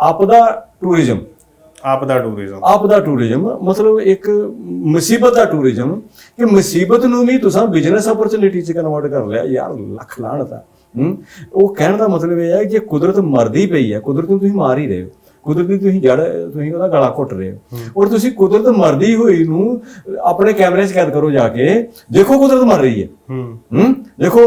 ਆਪਦਾ ਟੂਰਿਜ਼ਮ। ਆਪ ਦਾ ਟੂਰਿਜ਼ਮ। ਆਪਦਾ ਟੂਰਿਜ਼ਮ ਮਤਲਬ ਇੱਕ ਮੁਸੀਬਤ ਦਾ ਟੂਰਿਜ਼ਮ ਕਿ ਮੁਸੀਬਤ ਨੂੰ ਵੀ ਤੁਸੀਂ ਬਿਜ਼ਨਸ ਆਪਰਚੁਨਿਟੀ ਚ ਕਨਵਰਟ ਕਰ ਲਿਆ। ਯਾਰ ਲੱਖ ਹੂੰ? ਉਹ ਕਹਿਣ ਦਾ ਮਤਲਬ ਇਹ ਹੈ ਕਿ ਜੇ ਕੁਦਰਤ ਮਰਦੀ ਪਈ ਹੈ ਕੁਦਰਤ ਨੂੰ ਤੁਸੀਂ ਮਾਰ ਹੀ ਰਹੇ ਹੋ। ਕੁਦਰਤ ਤੁਸੀਂ ਜੜ ਤੁਸੀਂ ਉਹਦਾ ਗਲਾ ਘੁੱਟ ਰਹੇ ਹੋ। ਔਰ ਤੁਸੀਂ ਕੁਦਰਤ ਮਰਦੀ ਹੋਈ ਨੂੰ ਆਪਣੇ ਕੈਮਰੇ 'ਚ ਕੈਦ ਕਰੋ ਜਾ ਕੇ। ਦੇਖੋ ਕੁਦਰਤ ਮਰ ਰਹੀ ਹੈ। ਹੂੰ। ਦੇਖੋ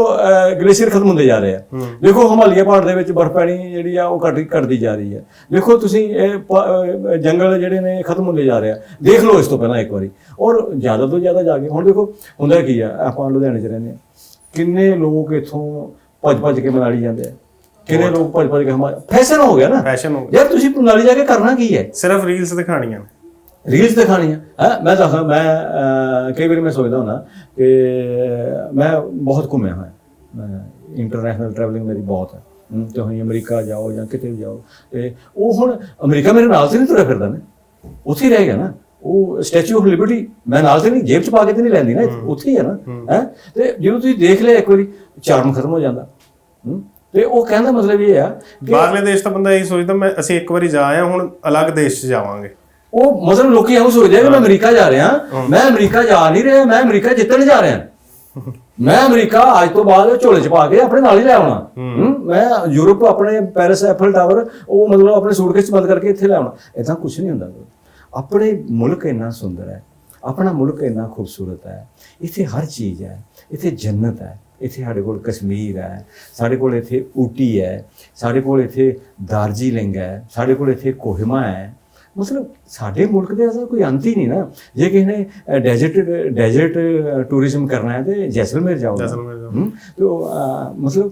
ਗਲੇਸ਼ੀਅਰ ਖਤਮ ਹੁੰਦੇ ਜਾ ਰਹੇ ਆ। ਦੇਖੋ ਹਿਮਾਲਿਆ ਪਹਾੜ ਦੇ ਵਿੱਚ ਬਰਫ਼ ਪੈਣੀ ਜਿਹੜੀ ਆ ਉਹ ਘਟ ਘਟਦੀ ਜਾ ਰਹੀ ਹੈ। ਦੇਖੋ ਤੁਸੀਂ ਇਹ ਜੰਗਲ ਜਿਹੜੇ ਨੇ ਖਤਮ ਹੁੰਦੇ ਜਾ ਰਹੇ ਆ। ਦੇਖ ਲਓ ਇਸ ਤੋਂ ਪਹਿਲਾਂ ਇੱਕ ਵਾਰੀ। ਔਰ ਜ਼ਿਆਦਾ ਤੋਂ ਜ਼ਿਆਦਾ ਜਾ ਕੇ ਹੁਣ ਦੇਖੋ ਹੁੰਦਾ ਕੀ ਆ? ਆਪਾਂ ਲੁਧਿਆਣੇ 'ਚ ਰਹਿੰਦੇ ਆ। ਕਿੰਨੇ ਲੋਕ ਇੱਥੋਂ ਭੱਜ ਭੱਜ ਕੇ ਮਨਾਲੀ ਜਾਂਦੇ ਆ। ਕਿੰਨੇ ਲੋਕ ਭੱਜ ਭੱਜ ਕੇ ਹਮਾਰੇ ਫੈਸ਼ਨ ਹੋ ਗਿਆ ਨਾ। ਫੈਸ਼ਨ ਹੋ ਗਿਆ। ਯਾਰ ਤੁਸੀਂ ਮਨਾਲੀ ਜਾ ਕੇ ਕਰਨਾ ਕੀ ਹੈ? ਸਿਰਫ ਰੀਲਸ ਦਿਖਾਣੀਆਂ ਨੇ। ਰੀਲਸ ਦਿਖਾਣੀਆਂ ਹੈ? ਮੈਂ ਤਾਂ ਮੈਂ ਕਈ ਵਾਰੀ ਮੈਂ ਸੋਚਦਾ ਹੁੰਦਾ ਕਿ ਮੈਂ ਬਹੁਤ ਘੁੰਮਿਆ ਹੋਇਆ। ਮੈਂ ਇੰਟਰਨੈਸ਼ਨਲ ਟਰੈਵਲਿੰਗ ਮੇਰੀ ਬਹੁਤ ਹੈ। ਹਮ, ਤੇ ਹੁਣ ਅਮਰੀਕਾ ਜਾਓ ਜਾਂ ਕਿਤੇ ਵੀ ਜਾਓ। ਤੇ ਉਹ ਹੁਣ ਅਮਰੀਕਾ ਮੇਰੇ ਨਾਲ ਤੇ ਨਹੀਂ ਤੁਰਿਆ ਫਿਰਦਾ ਨੇ। ਉੱਥੇ ਹੀ ਰਹਿ ਗਿਆ ਨਾ। ਉਹ ਸਟੈਚੂ ਆਫ ਲਿਬਰਟੀ ਮੈਂ ਨਾਲ ਤੇ ਨਹੀਂ ਜੇਬ ਚ ਪਾ ਕੇ ਤੇ ਨਹੀਂ ਲੈਂਦੀ ਨਾ। ਉੱਥੇ ਹੀ ਹੈ ਨਾ। ਹੈ। ਤੇ ਜਦੋਂ ਤੁਸੀਂ ਦੇਖ ਲਿਆ ਇੱਕ ਵਾਰੀ ਚਾਰਮ ਖਤਮ ਹੋ ਜਾਂਦਾ। ਤੇ ਉਹ ਕਹਿੰਦਾ ਮਤਲਬ ਇਹ ਆ ਕਿ ਬਾਹਰਲੇ ਦੇਸ਼ ਦਾ ਬੰਦਾ ਇਹ ਸੋਚਦਾ ਮੈਂ ਅਸੀਂ ਇੱਕ ਵਾਰੀ ਜਾ ਹਾਂ, ਹੁਣ ਅਲੱਗ ਦੇਸ਼ 'ਚ ਜਾਵਾਂਗੇ। ਉਹ ਮਤਲਬ ਲੋਕੀ ਇਹੋ ਸੋਚਦੇ ਆ ਕਿ ਮੈਂ ਅਮਰੀਕਾ ਜਾ ਰਿਹਾ ਮੈਂ ਅਮਰੀਕਾ ਜਾ ਨਹੀਂ ਰਿਹਾ ਮੈਂ ਅਮਰੀਕਾ ਜਿੱਤਣ ਜਾ ਰਿਹਾ। ਮੈਂ ਅਮਰੀਕਾ ਅੱਜ ਤੋਂ ਬਾਅਦ ਝੋਲੇ ਚ ਪਾ ਕੇ ਆਪਣੇ ਨਾਲ ਹੀ ਲੈ ਆਉਣਾ। ਮੈਂ ਯੂਰਪ ਆਪਣੇ ਪੈਰਿਸ ਐਫਲ ਟਾਵਰ ਉਹ ਮਤਲਬ ਆਪਣੇ ਸੂਟਕੇਸ 'ਚ ਬੰਦ ਕਰਕੇ ਇੱਥੇ ਲੈ ਆਉਣਾ। ਇਦਾਂ ਕੁਝ ਨਹੀਂ ਹੁੰਦਾ। ਆਪਣੇ ਮੁਲਕ ਇੰਨਾ ਸੁੰਦਰ ਹੈ ਆਪਣਾ ਮੁਲਕ ਇੰਨਾ ਖੂਬਸੂਰਤ ਹੈ ਇੱਥੇ ਹਰ ਚੀਜ਼ ਹੈ ਇੱਥੇ ਜੰਨਤ ਹੈ। ਇੱਥੇ ਸਾਡੇ ਕੋਲ ਕਸ਼ਮੀਰ ਹੈ ਸਾਡੇ ਕੋਲ ਇੱਥੇ ਊਟੀ ਹੈ ਸਾਡੇ ਕੋਲ ਇੱਥੇ ਦਾਰਜੀਲਿੰਗ ਹੈ ਸਾਡੇ ਕੋਲ ਇੱਥੇ ਕੋਹਿਮਾ ਹੈ। ਮਤਲਬ ਸਾਡੇ ਮੁਲਕ ਦੇ ਐਸਾ ਕੋਈ ਅੰਤ ਹੀ ਨਹੀਂ ਨਾ। ਜੇ ਕਿਸੇ ਨੇ ਡੈਜ਼ਰਟ ਡੈਜ਼ਰਟ ਟੂਰਿਜ਼ਮ ਕਰਨਾ ਹੈ ਤੇ ਜੈਸਲਮੇਰ ਜਾਓ। ਜੈਸਲਮੇਰ ਜਾਓ। ਤੇ ਮਤਲਬ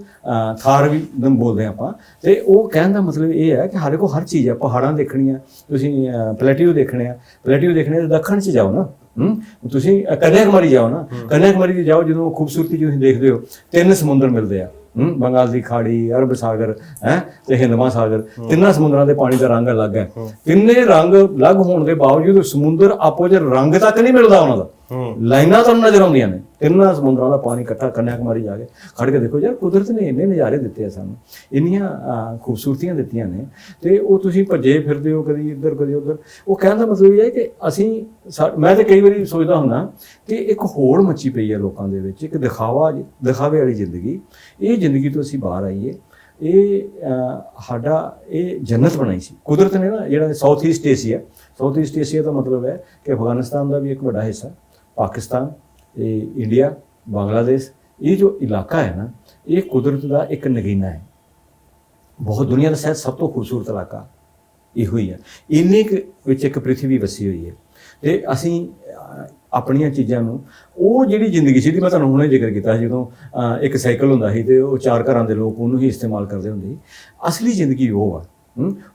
ਥਾਰ ਵੀ ਦਮ ਬੋਲਦੇ ਆਪਾਂ। ਤੇ ਉਹ ਕਹਿਣ ਦਾ ਮਤਲਬ ਇਹ ਹੈ ਕਿ ਸਾਡੇ ਕੋਲ ਹਰ ਚੀਜ਼ ਹੈ ਪਹਾੜਾਂ ਦੇਖਣੀਆਂ ਤੁਸੀਂ ਪਲੇਟੀਓ ਦੇਖਣੇ ਆ। ਪਲੇਟੀਓ ਦੇਖਣੇ ਤਾਂ ਦੱਖਣ ਚ ਜਾਓ ਨਾ। ਹਮ, ਤੁਸੀਂ ਕੰਨਿਆਕੁਮਾਰੀ ਜਾਓ ਨਾ। ਕੰਨਿਆਕੁਮਾਰੀ ਦੀ ਜਾਓ ਜਦੋਂ ਖੂਬਸੂਰਤੀ ਤੁਸੀਂ ਦੇਖਦੇ ਹੋ ਤਿੰਨ ਸਮੁੰਦਰ ਮਿਲਦੇ ਆ। ਹਮ, ਬੰਗਾਲ ਦੀ ਖਾੜੀ ਅਰਬ ਸਾਗਰ ਹੈ? ਤੇ ਹਿੰਦ ਮਹਾਸਾਗਰ ਤਿੰਨਾਂ ਸਮੁੰਦਰਾਂ ਦੇ ਪਾਣੀ ਦਾ ਰੰਗ ਅਲੱਗ ਹੈ। ਤਿੰਨੇ ਰੰਗ ਅਲੱਗ ਹੋਣ ਦੇ ਬਾਵਜੂਦ ਸਮੁੰਦਰ ਆਪੋ ਜਿਹਾ ਰੰਗ ਤੱਕ ਨਹੀਂ ਮਿਲਦਾ ਉਹਨਾਂ ਦਾ। ਹੂੰ ਲਾਈਨਾਂ ਤੁਹਾਨੂੰ ਨਜ਼ਰ ਆਉਂਦੀਆਂ ਨੇ। ਤਿੰਨਾਂ ਸਮੁੰਦਰਾਂ ਦਾ ਪਾਣੀ ਇਕੱਠਾ ਕੰਨਿਆਕੁਮਾਰੀ ਜਾ ਕੇ ਖੜ ਕੇ ਦੇਖੋ ਯਾਰ, ਕੁਦਰਤ ਨੇ ਇੰਨੇ ਨਜ਼ਾਰੇ ਦਿੱਤੇ ਆ ਸਾਨੂੰ। ਇੰਨੀਆਂ ਖੂਬਸੂਰਤੀਆਂ ਦਿੱਤੀਆਂ ਨੇ ਤੇ ਉਹ ਤੁਸੀਂ ਭੱਜੇ ਫਿਰਦੇ ਹੋ ਕਦੀ ਇੱਧਰ, ਕਦੀ ਉੱਧਰ। ਉਹ ਕਹਿਣ ਦਾ ਮਤਲਬ ਇਹ ਹੈ ਕਿ ਅਸੀਂ ਸਾ- ਮੈਂ ਤੇ ਕਈ ਵਾਰੀ ਸੋਚਦਾ ਹੁੰਦਾ ਕਿ ਇੱਕ ਹੋੜ ਮੱਚੀ ਪਈ ਹੈ ਲੋਕਾਂ ਦੇ ਵਿੱਚ, ਇੱਕ ਦਿਖਾਵਾ ਦਿਖਾਵੇ ਵਾਲੀ ਜ਼ਿੰਦਗੀ। ਇਹ ਜ਼ਿੰਦਗੀ ਤੋਂ ਅਸੀਂ ਬਾਹਰ ਆਈਏ। ਇਹ ਸਾਡਾ ਇਹ ਜੰਨਤ ਬਣਾਈ ਸੀ। ਕੁਦਰਤ ਨੇ ਨਾ ਜਿਹੜਾ south east Asia, south east Asia ਦਾ ਮਤਲਬ ਹੈ ਕਿ ਅਫਗਾਨਿਸਤਾਨ ਦਾ ਵੀ ਇੱਕ ਵੱਡਾ ਹਿੱਸਾ। ਪਾਕਿਸਤਾਨ ਇਹ ਇੰਡੀਆ ਬੰਗਲਾਦੇਸ਼ ਇਹ ਜੋ ਇਲਾਕਾ ਹੈ ਨਾ ਇਹ ਕੁਦਰਤ ਦਾ ਇੱਕ ਨਗੀਨਾ ਹੈ। ਬਹੁਤ ਦੁਨੀਆ ਦਾ ਸ਼ਾਇਦ ਸਭ ਤੋਂ ਖੂਬਸੂਰਤ ਇਲਾਕਾ ਇਹੋ ਹੀ ਹੈ। ਇੰਨੇ ਵਿੱਚ ਇੱਕ ਪ੍ਰਿਥਵੀ ਵਸੀ ਹੋਈ ਹੈ ਤੇ ਅਸੀਂ ਆਪਣੀਆਂ ਚੀਜ਼ਾਂ ਨੂੰ ਉਹ ਜਿਹੜੀ ਜ਼ਿੰਦਗੀ ਸੀ ਦੀ ਮੈਂ ਤੁਹਾਨੂੰ ਹੁਣੇ ਜ਼ਿਕਰ ਕੀਤਾ ਜਦੋਂ ਇੱਕ ਸਾਈਕਲ ਹੁੰਦਾ ਸੀ ਤੇ ਉਹ ਚਾਰ ਘਰਾਂ ਦੇ ਲੋਕ ਉਹਨੂੰ ਹੀ ਇਸਤੇਮਾਲ ਕਰਦੇ ਹੁੰਦੇ ਸੀ। ਅਸਲੀ ਜ਼ਿੰਦਗੀ ਉਹ ਆ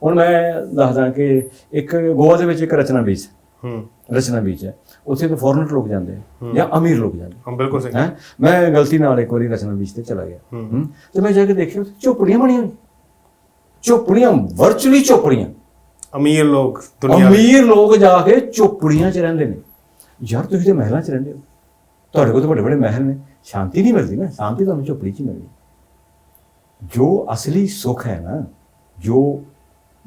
ਹੁਣ ਮੈਂ ਦੱਸਦਾ ਕਿ ਇੱਕ ਗੋਆ ਦੇ ਵਿੱਚ ਇੱਕ ਰਚਨਾ ਬੀਚ। ਹੂੰ। ਰਚਨਾ ਬੀਚ ਹੈ। ਉੱਥੇ ਤਾਂ ਫੋਰਨਰ ਲੋਕ ਜਾਂਦੇ ਆ ਜਾਂ ਅਮੀਰ ਲੋਕ ਜਾਂਦੇ ਹਾਂ ਬਿਲਕੁਲ ਸਹੀ। ਹੈ? ਮੈਂ ਗਲਤੀ ਨਾਲ ਇੱਕ ਵਾਰੀ ਰਚਨਾ ਬੀਚ ਤੇ ਚਲਾ ਗਿਆ। ਹੂੰ। ਤੇ ਮੈਂ ਜਾ ਕੇ ਦੇਖਿਆ ਝੋਪੜੀਆਂ ਬਣੀਆਂ ਹੋਈਆਂ ਝੋਪੜੀਆਂ ਵਰਚੁਅਲੀ ਝੋਪੜੀਆਂ। ਅਮੀਰ ਲੋਕ ਦੁਨੀਆ ਦੇ। ਅਮੀਰ ਲੋਕ ਜਾ ਕੇ ਝੋਪੜੀਆਂ 'ਚ ਰਹਿੰਦੇ ਨੇ। ਯਾਰ ਤੁਸੀਂ ਤੇ ਮਹਿਲਾਂ 'ਚ ਰਹਿੰਦੇ ਹੋ। ਤੁਹਾਡੇ ਕੋਲ ਤਾਂ ਵੱਡੇ ਵੱਡੇ ਮਹਿਲ ਨੇ। ਸ਼ਾਂਤੀ ਨਹੀਂ ਮਿਲਦੀ ਨਾ। ਸ਼ਾਂਤੀ ਤੁਹਾਨੂੰ ਝੋਪੜੀ 'ਚ ਹੀ ਮਿਲਦੀ। ਜੋ ਅਸਲੀ ਸੁੱਖ ਹੈ ਨਾ ਜੋ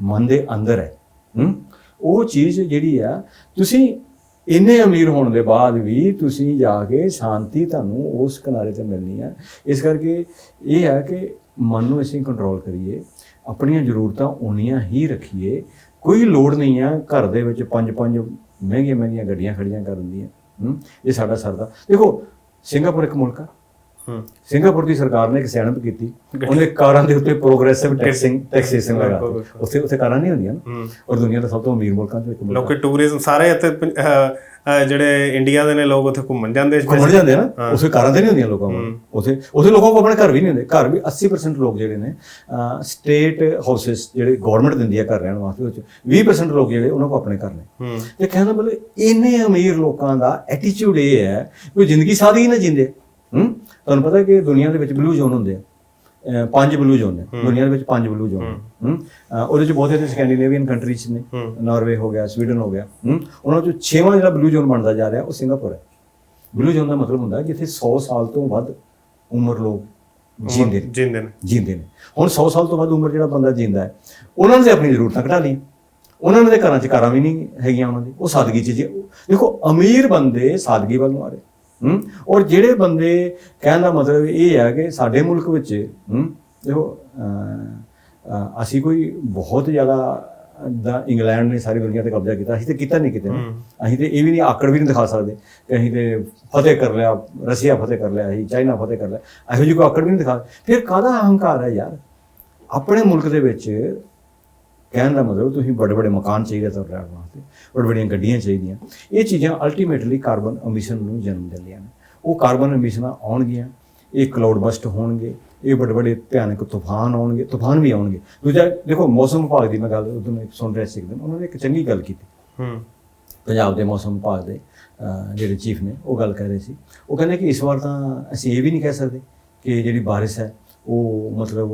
ਮਨ ਦੇ ਅੰਦਰ ਹੈ ਹਮ, ਉਹ ਚੀਜ਼ ਜਿਹੜੀ ਆ ਤੁਸੀਂ ਇੰਨੇ ਅਮੀਰ ਹੋਣ ਦੇ ਬਾਅਦ ਵੀ ਤੁਸੀਂ ਜਾ ਕੇ ਸ਼ਾਂਤੀ ਤੁਹਾਨੂੰ ਉਸ ਕਿਨਾਰੇ ਤੇ ਮਿਲਣੀ ਹੈ। ਇਸ ਕਰਕੇ ਇਹ ਹੈ ਕਿ ਮਨ ਨੂੰ ਅਸੀਂ ਕੰਟਰੋਲ ਕਰੀਏ, ਆਪਣੀਆਂ ਜ਼ਰੂਰਤਾਂ ਉਨੀਆਂ ਹੀ ਰੱਖੀਏ। ਕੋਈ ਲੋੜ ਨਹੀਂ ਆ ਘਰ ਦੇ ਵਿੱਚ ਪੰਜ ਪੰਜ ਮਹਿੰਗੀਆਂ ਮਹਿੰਗੀਆਂ ਗੱਡੀਆਂ ਖੜੀਆਂ ਕਰਨ ਦੀਆਂ। ਇਹ ਸਾਡਾ ਸਰਦਾ। ਦੇਖੋ, ਸਿੰਗਾਪੁਰ ਇੱਕ ਮੁਲਕ ਆ। ਸਿੰਗਾਪੁਰ ਦੀ ਸਰਕਾਰ ਨੇ ਇੱਕ ਸਿਆਣਪ ਕੀਤੀ। ਉਹਨੇ ਕਾਰਾਂ ਦੇ ਉੱਤੇ ਪ੍ਰੋਗਰੈਸਿਵ ਟੈਕਸਿੰਗ ਟੈਕਸੇਸ਼ਨ ਲਗਾ ਉੱਥੇ ਉੱਥੇ ਕਾਰਾਂ ਨਹੀਂ ਹੁੰਦੀਆਂ ਨਾ। ਔਰ ਦੁਨੀਆ ਦਾ ਸਭ ਤੋਂ ਅਮੀਰ ਮੁਲਕਾਂ ਚੋਂ ਇੱਕ ਮੁਲਕ ਲੋਕੀ ਟੂਰਿਜ਼ਮ ਸਾਰੇ ਇੱਥੇ ਜਿਹੜੇ ਇੰਡੀਆ ਦੇ ਨੇ ਲੋਕ ਉੱਥੇ ਘੁੰਮਣ ਜਾਂਦੇ ਘੁੰਮਣ ਜਾਂਦੇ ਨਾ। ਉੱਥੇ ਕਾਰਾਂ ਤੇ ਨਹੀਂ ਹੁੰਦੀਆਂ ਲੋਕਾਂ ਕੋਲ। ਉੱਥੇ ਉੱਥੇ ਲੋਕਾਂ ਕੋਲ ਆਪਣੇ ਘਰ ਵੀ ਨਹੀਂ ਹੁੰਦੇ। ਘਰ ਵੀ 80% ਲੋਕ ਜਿਹੜੇ ਨੇ ਸਟੇਟ ਹਾਊਸਸ ਜਿਹੜੇ ਗਵਰਨਮੈਂਟ ਦਿੰਦੀ ਹੈ ਘਰ ਰਹਿਣ ਵਾਸਤੇ ਉਹ 'ਚ 20% ਲੋਕ ਜਿਹੜੇ ਉਹਨਾਂ ਕੋਲ ਆਪਣੇ ਘਰ ਨੇ। ਤੇ ਕਹਿੰਦਾ ਮਤਲਬ ਇੰਨੇ ਅਮੀਰ ਲੋਕਾਂ ਦਾ ਐਟੀਟਿਊਡ ਇਹ ਹੈ ਕੋਈ ਜ਼ਿੰਦਗੀ ਸਾਦੀ ਹੀ ਨਾ ਜਿੰਦੇ। ਤੁਹਾਨੂੰ ਪਤਾ ਕਿ ਦੁਨੀਆ ਦੇ ਵਿੱਚ ਬਲੂ ਜ਼ੋਨ ਹੁੰਦੇ ਆ। ਪੰਜ ਬਲੂ ਜ਼ੋਨ ਨੇ। ਦੁਨੀਆ ਦੇ ਵਿੱਚ ਪੰਜ ਬਲੂ ਜ਼ੋਨ ਹੂੰ। ਉਹਦੇ ਚ ਬਹੁਤੇ ਤੇ ਸਕੈਂਡੀਨੇਵੀਅਨ ਕੰਟਰੀਜ਼ ਨੇ। ਨਾਰਵੇ ਹੋ ਗਿਆ ਸਵੀਡਨ ਹੋ ਗਿਆ। ਹੂੰ। ਉਹਨਾਂ ਚੋਂ ਛੇਵਾਂ ਜਿਹੜਾ ਬਲੂ ਜ਼ੋਨ ਬਣਦਾ ਜਾ ਰਿਹਾ ਉਹ ਸਿੰਗਾਪੁਰ ਹੈ। ਬਲੂ ਜ਼ੋਨ ਦਾ ਮਤਲਬ ਹੁੰਦਾ ਜਿੱਥੇ 100 ਸਾਲ ਤੋਂ ਵੱਧ ਉਮਰ ਲੋਕ ਜੀਂਦੇ ਨੇ। ਜਿੰਦੇ ਨੇ। ਜੀਂਦੇ ਨੇ। ਹੁਣ 100 ਸਾਲ ਤੋਂ ਵੱਧ ਉਮਰ ਜਿਹੜਾ ਬੰਦਾ ਜੀਂਦਾ ਹੈ ਉਹਨਾਂ ਨੇ ਆਪਣੀ ਜ਼ਰੂਰਤਾਂ ਘਟਾ ਲਈਆਂ। ਉਹਨਾਂ ਦੇ ਘਰਾਂ 'ਚ ਕਾਰਾਂ ਵੀ ਨਹੀਂ ਹੈਗੀਆਂ ਉਹਨਾਂ ਦੀ। ਉਹ ਸਾਦਗੀ 'ਚ ਜੀ। ਦੇਖੋ ਅਮੀਰ ਬੰਦੇ ਸਾਦਗੀ ਵੱਲ ਨੂੰ ਆ ਰਹੇ। ਹੂੰ? ਔਰ ਜਿਹੜੇ ਬੰਦੇ ਕਹਿਣ ਦਾ ਮਤਲਬ ਇਹ ਹੈ ਕਿ ਸਾਡੇ ਮੁਲਕ ਵਿੱਚ ਹੂੰ ਦੇਖੋ ਅਸੀਂ ਕੋਈ ਬਹੁਤ ਜ਼ਿਆਦਾ ਦਾ ਇੰਗਲੈਂਡ ਨੇ ਸਾਰੀ ਦੁਨੀਆ ਤੇ ਕਬਜ਼ਾ ਕੀਤਾ ਅਸੀਂ ਤੇ ਕੀਤਾ ਨਹੀਂ ਕਿਤੇ। ਅਸੀਂ ਤੇ ਇਹ ਵੀ ਨਹੀਂ ਆਕੜ ਵੀ ਨਹੀਂ ਦਿਖਾ ਸਕਦੇ ਕਿ ਅਸੀਂ ਤੇ ਫਤਿਹ ਕਰ ਲਿਆ ਰਸ਼ੀਆ ਫਤਿਹ ਕਰ ਲਿਆ ਅਸੀਂ ਚਾਈਨਾ ਫਤਿਹ ਕਰ ਲਿਆ। ਇਹੋ ਜਿਹੀ ਕੋਈ ਆਕੜ ਵੀ ਨਹੀਂ ਦਿਖਾ ਫਿਰ ਕਾਹਦਾ ਅਹੰਕਾਰ ਹੈ ਯਾਰ? ਆਪਣੇ ਮੁਲਕ ਦੇ ਵਿੱਚ ਕਹਿਣ ਦਾ ਮਤਲਬ ਤੁਸੀਂ ਵੱਡੇ ਵੱਡੇ ਮਕਾਨ ਚਾਹੀਦੇ ਤੁਹਾਨੂੰ ਰਹਿਣ ਵਾਸਤੇ ਵੱਡ ਵੱਡੀਆਂ ਗੱਡੀਆਂ ਚਾਹੀਦੀਆਂ। ਇਹ ਚੀਜ਼ਾਂ ਅਲਟੀਮੇਟਲੀ ਕਾਰਬਨ ਐਮਿਸ਼ਨ ਨੂੰ ਜਨਮ ਦਿੰਦੀਆਂ ਨੇ। ਉਹ ਕਾਰਬਨ ਐਮਿਸ਼ਨਾਂ ਆਉਣਗੀਆਂ ਇਹ ਕਲਾਉਡ ਬਸਟ ਹੋਣਗੇ ਇਹ ਵੱਡੇ ਵੱਡੇ ਭਿਆਨਕ ਤੂਫਾਨ ਆਉਣਗੇ ਤੂਫਾਨ ਵੀ ਆਉਣਗੇ। ਦੂਜਾ ਦੇਖੋ ਮੌਸਮ ਵਿਭਾਗ ਦੀ ਮੈਂ ਗੱਲ ਉਦੋਂ ਇੱਕ ਸੁਣ ਰਿਹਾ ਸੀ ਇੱਕ ਦਿਨ ਉਹਨਾਂ ਨੇ ਇੱਕ ਚੰਗੀ ਗੱਲ ਕੀਤੀ। ਹੂੰ। ਪੰਜਾਬ ਦੇ ਮੌਸਮ ਵਿਭਾਗ ਦੇ ਜਿਹੜੇ ਚੀਫ ਨੇ ਉਹ ਗੱਲ ਕਰ ਰਹੇ ਸੀ। ਉਹ ਕਹਿੰਦੇ ਕਿ ਇਸ ਵਾਰ ਤਾਂ ਅਸੀਂ ਇਹ ਵੀ ਨਹੀਂ ਕਹਿ ਸਕਦੇ ਕਿ ਜਿਹੜੀ ਬਾਰਿਸ਼ ਹੈ ਉਹ ਮਤਲਬ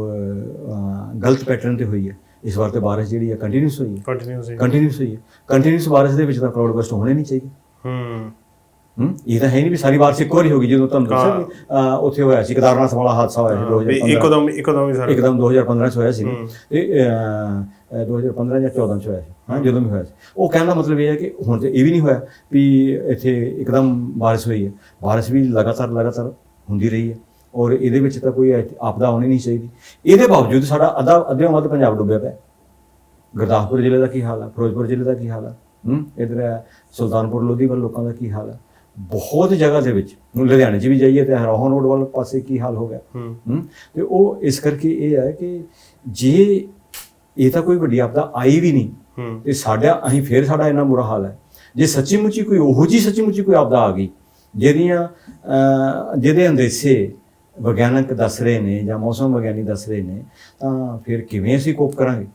ਗਲਤ ਪੈਟਰਨ ਤੇ ਹੋਈ ਹੈ। ਇਸ ਵਾਰ ਤੇ ਬਾਰਿਸ਼ ਜਿਹੜੀ ਹੈ ਕੰਟੀਨਿਊਸ ਹੋਈ ਹੈ। ਕੰਟੀਨਿਊਸ ਕੰਟੀਨਿਊਸ ਹੋਈ ਹੈ। ਕੰਟੀਨਿਊਸ ਬਾਰਿਸ਼ ਦੇ ਵਿੱਚ ਤਾਂ ਕਲਾਉਡ ਬਸਟ ਹੋਣੇ ਨਹੀਂ ਚਾਹੀਦੇ। ਹੂੰ। ਹੂੰ? ਇਹ ਤਾਂ ਹੈ ਨਹੀਂ ਵੀ ਸਾਰੀ ਬਾਰਿਸ਼ ਇੱਕੋ ਵਾਰੀ ਹੋ ਗਈ ਜਦੋਂ ਤੁਹਾਨੂੰ ਦੱਸਿਆ ਉੱਥੇ ਹੋਇਆ ਸੀ ਕੇਦਾਰਨਾਥ ਵਾਲਾ ਹਾਦਸਾ ਹੋਇਆ ਸੀ ਵੀ 2015 ਇੱਕਦਮ ਇੱਕਦਮ ਹੀ ਸਾਰੇ। ਇੱਕਦਮ 2015 ਚ ਹੋਇਆ ਸੀ। ਹੂੰ। ਇਹ ਅਹ, ਅਹ, 2015 ਜਾਂ 14 ਚ ਹੋਇਆ ਸੀ। ਹਾਂ ਜਦੋਂ ਵੀ ਹੋਇਆ ਸੀ। ਉਹ ਕਹਿਣ ਦਾ ਮਤਲਬ ਇਹ ਹੈ ਕਿ ਹੁਣ ਤੇ ਇਹ ਵੀ ਨਹੀਂ ਹੋਇਆ ਵੀ ਇੱਥੇ ਇੱਕਦਮ ਬਾਰਿਸ਼ ਹੋਈ ਹੈ। ਬਾਰਿਸ਼ ਵੀ ਲਗਾਤਾਰ ਲਗਾਤਾਰ ਹੁੰਦੀ ਰਹੀ ਹੈ। ਔਰ ਇਹਦੇ ਵਿੱਚ ਤਾਂ ਕੋਈ ਆਪਦਾ ਆਉਣੀ ਨਹੀਂ ਚਾਹੀਦੀ। ਇਹਦੇ ਬਾਵਜੂਦ ਸਾਡਾ ਅੱਧਾ ਅੱਧਿਓਂ ਵੱਧ ਪੰਜਾਬ ਡੁੱਬਿਆ ਪਿਆ। ਗੁਰਦਾਸਪੁਰ ਜ਼ਿਲ੍ਹੇ ਦਾ ਕੀ ਹਾਲ ਹੈ ਫਿਰੋਜ਼ਪੁਰ ਜ਼ਿਲ੍ਹੇ ਦਾ ਕੀ ਹਾਲ ਹੈ ਹੂੰ? ਇਧਰ ਹੈ ਸੁਲਤਾਨਪੁਰ ਲੋਧੀ ਵੱਲ ਲੋਕਾਂ ਦਾ ਕੀ ਹਾਲ ਹੈ ਬਹੁਤ ਜਗ੍ਹਾ ਦੇ ਵਿੱਚ। ਹੁਣ ਲੁਧਿਆਣੇ 'ਚ ਵੀ ਜਾਈਏ ਤੇ ਹਰੋਹਨ ਰੋਡ ਵੱਲ ਪਾਸੇ ਕੀ ਹਾਲ ਹੋ ਗਿਆ? ਹੂੰ। ਤੇ ਉਹ ਇਸ ਕਰਕੇ ਇਹ ਹੈ ਕਿ ਜੇ ਇਹ ਤਾਂ ਕੋਈ ਵੱਡੀ ਆਪਦਾ ਆਈ ਵੀ ਨਹੀਂ ਤੇ ਸਾਡਾ ਅਸੀਂ ਫੇਰ ਸਾਡਾ ਇੰਨਾ ਬੁਰਾ ਹਾਲ ਹੈ ਜੇ ਸੱਚੀ ਮੁੱਚੀ ਕੋਈ ਉਹੋ ਜੀ ਸੱਚੀ ਮੁੱਚੀ ਕੋਈ ਆਪਦਾ ਆ ਗਈ ਜਿਹਦੀਆਂ ਅਹ, ਜਿਹਦੇ ਅੰਦੇਸੇ ਵਿਗਿਆਨਕ ਦੱਸ ਰਹੇ ਨੇ ਜਾਂ ਮੌਸਮ ਵਿਗਿਆਨੀ ਦੱਸ ਰਹੇ ਨੇ ਤਾਂ ਫਿਰ ਕਿਵੇਂ ਅਸੀਂ ਕੋਪ ਕਰਾਂਗੇ?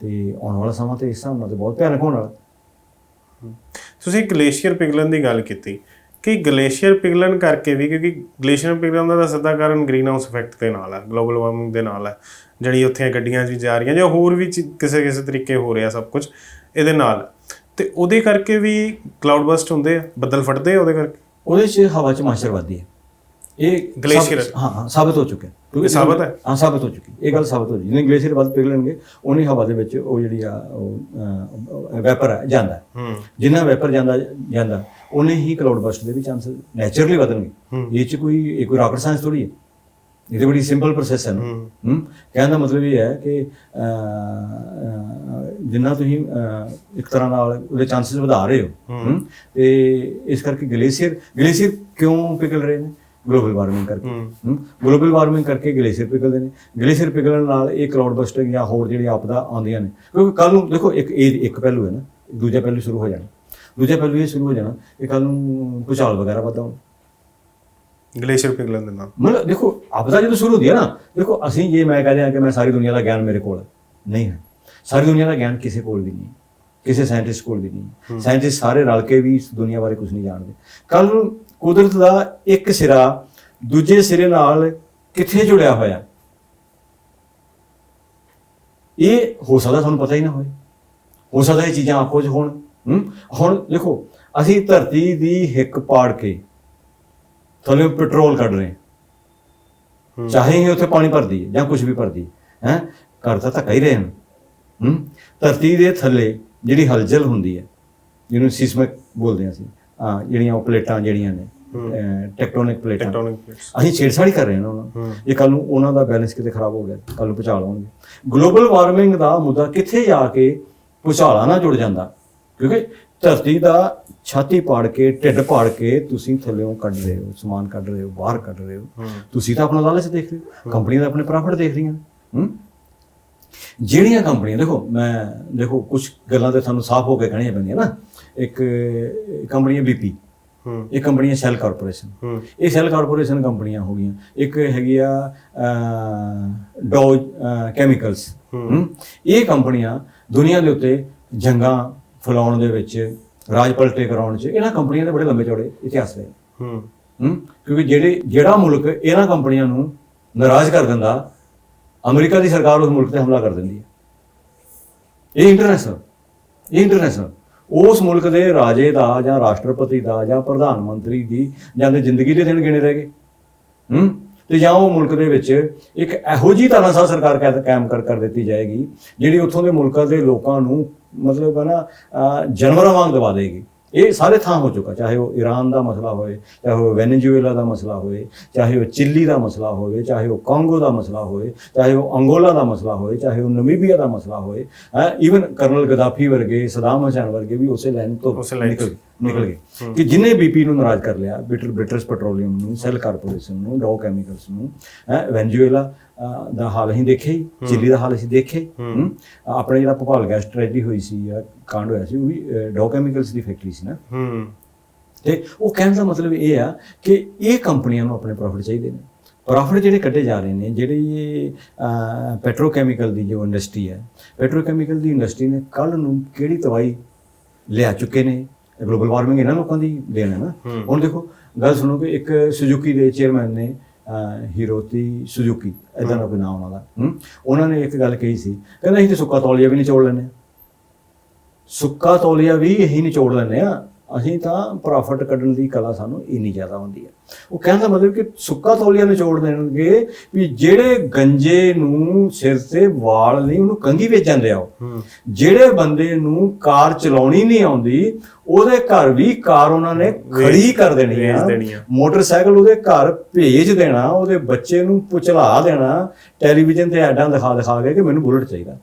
ਤੇ ਆਉਣ ਵਾਲਾ ਸਮਾਂ ਤੇ ਇਸ ਹਿਸਾਬ ਨਾਲ ਤੇ ਬਹੁਤ ਭਿਆਨਕ ਹੋਣ ਵਾਲਾ। ਤੁਸੀਂ ਗਲੇਸ਼ੀਅਰ ਪਿਘਲਣ ਦੀ ਗੱਲ ਕੀਤੀ। ਕਿ ਗਲੇਸ਼ੀਅਰ ਪਿਘਲਣ ਕਰਕੇ ਵੀ ਕਿਉਂਕਿ ਗਲੇਸ਼ੀਅਰ ਪਿਘਲਣ ਦਾ ਸਿੱਧਾ ਕਾਰਨ ਗ੍ਰੀਨ ਹਾਊਸ ਇਫੈਕਟ ਦੇ ਨਾਲ ਹੈ ਗਲੋਬਲ ਵਾਰਮਿੰਗ ਦੇ ਨਾਲ ਹੈ ਜਿਹੜੀ ਉੱਥੇ ਗੱਡੀਆਂ ਵੀ ਜਾ ਰਹੀਆਂ ਜਾਂ ਹੋਰ ਵੀ ਕਿਸੇ ਕਿਸੇ ਤਰੀਕੇ ਹੋ ਰਿਹਾ ਸਭ ਕੁਝ ਇਹਦੇ ਨਾਲ। ਤੇ ਉਹਦੇ ਕਰਕੇ ਵੀ ਕਲਾਉਡ ਬਸਟ ਹੁੰਦੇ ਆ ਬੱਦਲ ਫਟਦੇ ਆ ਉਹਦੇ ਕਰਕੇ? ਉਹਦੇ 'ਚ ਹਵਾ 'ਚ ਮਾਸ਼ਰ ਵੱਧਦੀ ਹੈ। ਇਹ ਗਲੇਸ਼ੀਅਰ। ਹਾਂ। ਹਾਂ ਸਾਬਤ ਹੋ ਚੁੱਕਿਆ। ਇਹ ਸਾਬਤ ਹੈ? ਹਾਂ ਸਾਬਤ ਹੋ ਚੁੱਕੀ ਇਹ ਗੱਲ ਸਾਬਤ ਹੋ ਚੁੱਕੀ ਜਿਵੇਂ ਗਲੇਸ਼ੀਅਰ ਵੱਧ ਪਿਘਲਣਗੇ ਉਨੀ ਹਵਾ ਦੇ ਵਿੱਚ ਉਹ ਜਿਹੜੀ ਆ ਉਹ ਵੈਪਰ ਜਾਂਦਾ ਹੈ। ਜਿੰਨਾ ਵੈਪਰ ਜਾਂਦਾ ਜਾਂਦਾ ਉਹਨੇ ਹੀ ਕਲਾਉਡ ਬਸਟ ਦੇ ਵੀ ਚਾਂਸ ਨੇਚਰਲੀ ਵਧਣਗੇ। ਇਹ ਚ ਕੋਈ ਇਹ ਕੋਈ ਰਾਕਟ ਸਾਇੰਸ ਥੋੜੀ ਹੈ। ਇਹ ਤਾਂ ਬੜੀ ਸਿੰਪਲ ਪ੍ਰੋਸੈਸ ਹੈ ਹੂੰ। ਕਹਿਣ ਦਾ ਮਤਲਬ ਇਹ ਹੈ ਕਿ ਜਿੰਨਾ ਤੁਸੀਂ ਇੱਕ ਤਰ੍ਹਾਂ ਨਾਲ ਉਹਦੇ ਚਾਂਸਸ ਵਧਾ ਰਹੇ ਹੋ। ਹੂੰ। ਤੇ ਇਸ ਕਰਕੇ ਗਲੇਸ਼ੀਅਰ ਗਲੇਸ਼ੀਅਰ ਕਿਉਂ ਪਿਘਲ ਰਹੇ ਨੇ? ਗਲੋਬਲ ਵਾਰਮਿੰਗ ਕਰਕੇ। ਹੂੰ। ਗਲੋਬਲ ਵਾਰਮਿੰਗ ਕਰਕੇ ਗਲੇਸ਼ੀਅਰ ਪਿਘਲਦੇ ਨੇ। ਗਲੇਸ਼ੀਅਰ ਪਿਘਲਣ ਨਾਲ ਇਹ ਕਲਾਉਡ ਬਸਟਿੰਗ ਜਾਂ ਹੋਰ ਜਿਹੜੀ ਆਪਦਾ ਆਉਂਦੀਆਂ ਨੇ। ਕਿਉਂਕਿ ਕੱਲ ਨੂੰ ਦੇਖੋ ਇੱਕ ਇਹ ਇੱਕ ਪਹਿਲੂ ਹੈ ਨਾ ਦੂਜਾ ਪਹਿਲੂ ਸ਼ੁਰੂ ਹੋ ਜਾਣਾ। ਦੂਜਾ ਪਹਿਲੂ ਇਹ ਸ਼ੁਰੂ ਹੋ ਜਾਣਾ ਕਿ ਕੱਲ ਨੂੰ ਭੂਚਾਲ ਵਗੈਰਾ ਵਧਾ ਹੋਣ ਗਲੇਸ਼ੀਅਰ ਪਿਘਲਣ ਦੇ ਨਾਲ। ਮਤਲਬ ਦੇਖੋ ਆਪਦਾ ਜਦੋਂ ਸ਼ੁਰੂ ਹੁੰਦੀ ਹੈ ਨਾ ਦੇਖੋ ਅਸੀਂ ਜੇ ਮੈਂ ਕਹਦੇ ਆ ਕਿ ਮੈਂ ਸਾਰੀ ਦੁਨੀਆ ਦਾ ਗਿਆਨ ਮੇਰੇ ਕੋਲ ਨਹੀਂ ਹੈ। ਸਾਰੀ ਦੁਨੀਆ ਦਾ ਗਿਆਨ ਕਿਸੇ ਕੋਲ ਵੀ ਨਹੀਂ ਕਿਸੇ ਸਾਇੰਟਿਸਟ ਕੋਲ ਵੀ ਨਹੀਂ ਸਾਇੰਟਿਸਟ ਸਾਰੇ ਰਲ ਕੇ ਵੀ ਇਸ ਦੁਨੀਆ ਬਾਰੇ ਕੁਝ ਨਹੀਂ ਜਾਣਦੇ। ਕੱਲ ਨੂੰ ਕੁਦਰਤ ਦਾ ਇੱਕ ਸਿਰਾ ਦੂਜੇ ਸਿਰੇ ਨਾਲ ਕਿੱਥੇ ਜੁੜਿਆ ਹੋਇਆ? ਇਹ ਹੋ ਸਕਦਾ ਤੁਹਾਨੂੰ ਪਤਾ ਹੀ ਨਾ ਹੋਵੇ। ਹੋ ਸਕਦਾ ਇਹ ਚੀਜ਼ਾਂ ਆਪੋ ਚ ਹੋਣ। ਹੂੰ? ਹੁਣ ਦੇਖੋ ਅਸੀਂ ਧਰਤੀ ਦੀ ਹਿੱਕ ਪਾੜ ਕੇ ਥੱਲੇ ਪੈਟਰੋਲ ਕੱਢ ਰਹੇ ਚਾਹੇ ਹੀ ਉੱਥੇ ਪਾਣੀ ਭਰਦੀ ਹੈ ਜਾਂ ਕੁਝ ਵੀ ਭਰਦੀ ਹੈ ਹੈਂ? ਕਰ ਤਾਂ ਧੱਕਾ ਹੀ ਰਹੇ ਹਨ। ਹੂੰ? ਧਰਤੀ ਦੇ ਥੱਲੇ ਜਿਹੜੀ ਹਲਚਲ ਹੁੰਦੀ ਹੈ ਜਿਹਨੂੰ ਸਿਸਮਿਕ ਬੋਲਦੇ ਹਾਂ ਅਸੀਂ ਜਿਹੜੀਆਂ ਉਹ ਪਲੇਟਾਂ ਜਿਹੜੀਆਂ ਨੇ ਟੈਕਟੋਨਿਕ ਪਲੇਟਾਂ ਟੈਕਟੋਨਿਕ ਪਲੇਟਸ ਅਸੀਂ ਛੇੜਛਾੜੀ ਕਰ ਰਹੇ ਹਾਂ ਉਹਨਾਂ ਨੂੰ। ਹੂੰ। ਜੇ ਕੱਲ ਨੂੰ ਉਹਨਾਂ ਦਾ ਬੈਲੈਂਸ ਕਿਤੇ ਖਰਾਬ ਹੋ ਗਿਆ ਕੱਲ ਨੂੰ ਭੁਚਾਲ ਆਉਣਗੇ। ਗਲੋਬਲ ਵਾਰਮਿੰਗ ਦਾ ਮੁੱਦਾ ਕਿੱਥੇ ਜਾ ਕੇ ਭੁਚਾਲਾਂ ਨਾਲ ਜੁੜ ਜਾਂਦਾ? ਕਿਉਂਕਿ ਧਰਤੀ ਦਾ ਛਾਤੀ ਪਾੜ ਕੇ ਢਿੱਡ ਪਾੜ ਕੇ ਤੁਸੀਂ ਥੱਲੇੋਂ ਕੱਢ ਰਹੇ ਹੋ ਸਮਾਨ ਕੱਢ ਰਹੇ ਹੋ ਬਾਹਰ ਕੱਢ ਰਹੇ ਹੋ। ਤੁਸੀਂ ਤਾਂ ਆਪਣਾ ਲਾਲਚ ਦੇਖ ਰਹੇ ਹੋ। ਕੰਪਨੀਆਂ ਤਾਂ ਆਪਣੇ ਪ੍ਰੋਫਿਟ ਦੇਖ ਰਹੀਆਂ। ਹੂੰ? ਜਿਹੜੀਆਂ ਕੰਪਨੀਆਂ ਦੇਖੋ ਮੈਂ ਦੇਖੋ ਕੁਝ ਗੱਲਾਂ ਤੇ ਤੁਹਾਨੂੰ ਸਾਫ਼ ਹੋ ਕੇ ਕਹਿਣੀਆਂ ਪੈਂਦੀਆਂ ਨਾ। ਇੱਕ ਕੰਪਨੀ ਹੈ ਬੀਪੀ। ਹੂੰ। ਇੱਕ ਕੰਪਨੀ ਹੈ ਸੈਲ ਕਾਰਪੋਰੇਸ਼ਨ। ਇਹ ਸੈਲ ਕਾਰਪੋਰੇਸ਼ਨ ਕੰਪਨੀਆਂ ਹੋ ਗਈਆਂ। ਇੱਕ ਹੈਗੀ ਆ ਡੋ ਕੈਮੀਕਲਸ। ਇਹ ਕੰਪਨੀਆਂ ਦੁਨੀਆ ਦੇ ਉੱਤੇ ਜੰਗਾਂ ਫੈਲਾਉਣ ਦੇ ਵਿੱਚ ਰਾਜ ਪਲਟੇ ਕਰਾਉਣ 'ਚ ਇਹਨਾਂ ਕੰਪਨੀਆਂ ਦੇ ਬੜੇ ਲੰਬੇ ਚੌੜੇ ਇਤਿਹਾਸ ਹੂੰ। ਕਿਉਂਕਿ ਜਿਹੜੇ ਜਿਹੜਾ ਮੁਲਕ ਇਹਨਾਂ ਕੰਪਨੀਆਂ ਨੂੰ ਨਾਰਾਜ਼ ਕਰ ਦਿੰਦਾ ਅਮਰੀਕਾ ਦੀ ਸਰਕਾਰ ਉਸ ਮੁਲਕ ਤੇ ਹਮਲਾ ਕਰ ਦਿੰਦੀ ਹੈ। ਇਹ ਇੰਟਰਨੈਸ਼ਨਲ ਇਹ ਇੰਟਰਨੈਸ਼ਨਲ ਉਸ ਮੁਲਕ ਦੇ ਰਾਜੇ ਦਾ ਜਾਂ ਰਾਸ਼ਟਰਪਤੀ ਦਾ ਜਾਂ ਪ੍ਰਧਾਨ ਮੰਤਰੀ ਦੀ ਜਾਂ ਦੇ ਜ਼ਿੰਦਗੀ ਦੇ ਦਿਨ ਗਿਣੇ ਰਹਿ ਗਏ। ਹੂੰ? ਤੇ ਜਾਂ ਉਹ ਮੁਲਕ ਦੇ ਵਿੱਚ ਇੱਕ ਇਹੋ ਜਿਹੀ ਤਾਨਾਸ਼ਾਹ ਸਰਕਾਰ ਕੈ- ਕਾਇਮ ਕਰ ਕਰ ਦਿੱਤੀ ਜਾਏਗੀ ਜਿਹੜੀ ਉੱਥੋਂ ਦੇ ਮੁਲਕਾਂ ਦੇ ਲੋਕਾਂ ਨੂੰ ਮਤਲਬ ਹੈ ਨਾ ਅਹ, ਜਾਨਵਰਾਂ ਵਾਂਗ ਦਬਾ ਦੇਗੀ। ਇਹ ਸਾਰੇ ਥਾਂ ਹੋ ਚੁੱਕਾ ਚਾਹੇ ਉਹ ਈਰਾਨ ਦਾ ਮਸਲਾ ਹੋਵੇ ਚਾਹੇ ਉਹ ਵੈਨੇਜ਼ੁਏਲਾ ਦਾ ਮਸਲਾ ਹੋਵੇ ਚਾਹੇ ਉਹ ਚਿੱਲੀ ਦਾ ਮਸਲਾ ਹੋਵੇ ਚਾਹੇ ਉਹ ਕਾਂਗੋ ਦਾ ਮਸਲਾ ਹੋਵੇ ਚਾਹੇ ਉਹ ਅੰਗੋਲਾ ਦਾ ਮਸਲਾ ਹੋਵੇ ਚਾਹੇ ਉਹ ਨਮੀਬੀਆ ਦਾ ਮਸਲਾ ਹੋਵੇ ਈਵਨ ਕਰਨਲ ਗਦਾਫੀ ਵਰਗੇ ਸਦਾਮ ਹਸੈਨ ਵਰਗੇ ਵੀ ਉਸੇ ਲਾਈਨ ਤੋਂ ਨਿਕਲ ਨਿਕਲ ਗਏ ਕਿ ਜਿਨੇ ਬੀਪੀ ਨੂੰ ਨਾਰਾਜ਼ ਕਰ ਲਿਆ ਬਿਟਰ ਬ੍ਰਿਟਿਸ਼ ਪੈਟਰੋਲੀਅਮ ਨੂੰ ਸੈਲ ਕਾਰਪੋਰੇਸ਼ਨ ਨੂੰ ਡਾਓ ਕੈਮੀਕਲਸ ਨੂੰ ਹੈ ਵੈਨਜ਼ੂਏਲਾ ਦਾ ਹਾਲ ਅਸੀਂ ਦੇਖਿਆ ਹੀ ਚਿਲੀ ਦਾ ਹਾਲ ਅਸੀਂ ਦੇਖਿਆ ਹਮ, ਆਪਣੇ ਜਿਹੜਾ ਭੋਪਾਲ ਗੈਸ ਟ੍ਰੈਜਡੀ ਹੋਈ ਸੀ ਜਾਂ ਕਾਂਡ ਹੋਇਆ ਸੀ ਉਹ ਵੀ ਡਾਓ ਕੈਮੀਕਲਸ ਦੀ ਫੈਕਟਰੀ ਸੀ ਨਾ। ਹੂੰ। ਤੇ ਉਹ ਕਹਿਣ ਦਾ ਮਤਲਬ ਇਹ ਆ ਕਿ ਇਹ ਕੰਪਨੀਆਂ ਨੂੰ ਆਪਣੇ ਪ੍ਰੋਫਿਟ ਚਾਹੀਦੇ ਨੇ। ਪ੍ਰੋਫਿਟ ਜਿਹੜੇ ਕੱਢੇ ਜਾ ਰਹੇ ਨੇ ਜਿਹੜੀ ਇਹ ਪੈਟਰੋਕੈਮੀਕਲ ਦੀ ਜੋ ਇੰਡਸਟਰੀ ਹੈ ਪੈਟਰੋਕੈਮੀਕਲ ਦੀ ਇੰਡਸਟਰੀ ਨੇ ਕੱਲ ਨੂੰ ਕਿਹੜੀ ਤਵਾਈ ਲਿਆ ਚੁੱਕੇ ਨੇ? ਗਲੋਬਲ ਵਾਰਮਿੰਗ ਇਹਨਾਂ ਲੋਕਾਂ ਦੀ ਦੇਣ ਹੈ ਨਾ। ਹੁਣ ਦੇਖੋ ਗੱਲ ਸੁਣੋ ਕਿ ਇੱਕ ਸੁਜ਼ੂਕੀ ਦੇ ਚੇਅਰਮੈਨ ਨੇ ਹੀਰੋਤੀ ਸੁਜ਼ੂਕੀ ਇਦਾਂ ਦਾ ਕੋਈ ਨਾਮ ਉਹਨਾਂ ਦਾ? ਉਹਨਾਂ ਨੇ ਇੱਕ ਗੱਲ ਕਹੀ ਸੀ ਕਹਿੰਦਾ ਅਸੀਂ ਤੇ ਸੁੱਕਾ ਤੌਲੀਆ ਵੀ ਨਿਚੋੜ ਲੈਂਦੇ। ਹਾਂ ਸੁੱਕਾ ਤੌਲੀਆ ਵੀ ਇਹੀ ਨਿਚੋੜ ਲੈਂਦੇ ਆ ਅਸੀਂ ਤਾਂ ਪ੍ਰੋਫਿਟ ਕੱਢਣ ਦੀ ਕਲਾ ਸਾਨੂੰ ਇੰਨੀ ਜ਼ਿਆਦਾ ਹੁੰਦੀ ਹੈ। ਉਹ ਕਹਿੰਦਾ ਮਤਲਬ ਕਿ ਸੁੱਕਾ ਤੌਲੀਆ ਨਿਚੋੜ ਦੇਣਗੇ ਵੀ ਜਿਹੜੇ ਗੰਜੇ ਨੂੰ ਸਿਰ ਤੇ ਵਾਲ ਨਹੀਂ ਉਹਨੂੰ ਕੰਘੀ ਵੇਚ ਜਾਂਦੇ ਆ ਉਹ। ਜਿਹੜੇ ਬੰਦੇ ਨੂੰ ਕਾਰ ਚਲਾਉਣੀ ਨਹੀਂ ਆਉਂਦੀ ਉਹਦੇ ਘਰ ਵੀ ਕਾਰ ਉਹਨਾਂ ਨੇ ਖੜੀ ਕਰ ਦੇਣੀ ਆ। ਮੋਟਰਸਾਈਕਲ ਉਹਦੇ ਘਰ ਭੇਜ ਦੇਣਾ ਉਹਦੇ ਬੱਚੇ ਨੂੰ ਪੁਚਲਾ ਦੇਣਾ ਟੈਲੀਵਿਜ਼ਨ ਤੇ ਐਡਾਂ ਦਿਖਾ ਦਿਖਾ ਕੇ ਕਿ ਮੈਨੂੰ ਬੁਲਟ ਚਾਹੀਦਾ।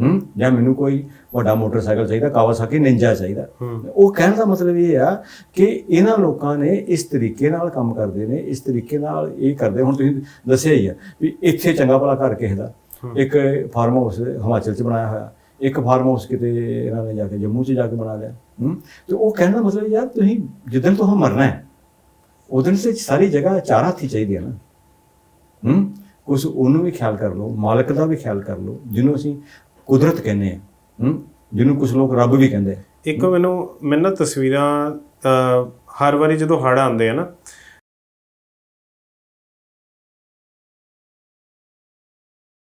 ਹੂੰ? ਜਾਂ ਮੈਨੂੰ ਕੋਈ ਵੱਡਾ ਮੋਟਰਸਾਈਕਲ ਚਾਹੀਦਾ ਕਾਵਾਸਾਕੀ ਨਿੰਜਾ ਚਾਹੀਦਾ। ਉਹ ਕਹਿਣ ਦਾ ਮਤਲਬ ਇਹ ਆ ਕਿ ਇਹਨਾਂ ਲੋਕਾਂ ਨੇ ਇਸ ਤਰੀਕੇ ਨਾਲ ਕੰਮ ਕਰਦੇ ਨੇ ਇਸ ਤਰੀਕੇ ਨਾਲ ਇਹ ਕਰਦੇ। ਹੁਣ ਤੁਸੀਂ ਦੱਸਿਆ ਹੀ ਆ ਵੀ ਇੱਥੇ ਚੰਗਾ ਭਲਾ ਘਰ ਕਿਸੇ ਦਾ। ਇੱਕ ਫਾਰਮ ਹਾਊਸ ਹਿਮਾਚਲ 'ਚ ਬਣਾਇਆ ਹੋਇਆ। ਇੱਕ ਫਾਰਮ ਹਾਊਸ ਕਿਤੇ ਇਹਨਾਂ ਨੇ ਜਾ ਕੇ ਜੰਮੂ 'ਚ ਜਾ ਕੇ ਬਣਾ ਲਿਆ। ਹੂੰ? ਤੇ ਉਹ ਕਹਿਣ ਦਾ ਮਤਲਬ ਯਾਰ ਤੁਸੀਂ ਜਿੱਦਣ ਤੋਂ ਮਰਨਾ ਹੈ ਉਦੋਂ ਸੇ ਸਾਰੀ ਜਗ੍ਹਾ ਚਾਰ ਹੱਥੀ ਚਾਹੀਦੀ ਹੈ ਨਾ। ਹੂੰ? ਕੁਛ ਉਹਨੂੰ ਵੀ ਖਿਆਲ ਕਰ ਲਓ ਮਾਲਕ ਦਾ ਵੀ ਖਿਆਲ ਕਰ ਲਓ ਜਿਹਨੂੰ ਅਸੀਂ ਕੁਦਰਤ ਕਹਿੰਦੇ ਆ, ਹੂੰ? ਜਿਹਨੂੰ ਕੁਝ ਲੋਕ ਰੱਬ ਵੀ ਕਹਿੰਦੇ ਆ। ਇੱਕ ਮੈਨੂੰ ਮੈਨੂੰ ਨਾ ਤਸਵੀਰਾਂ ਹਰ ਵਾਰੀ ਜਦੋਂ ਹੜ੍ਹ ਆਉਂਦੇ ਆ ਨਾ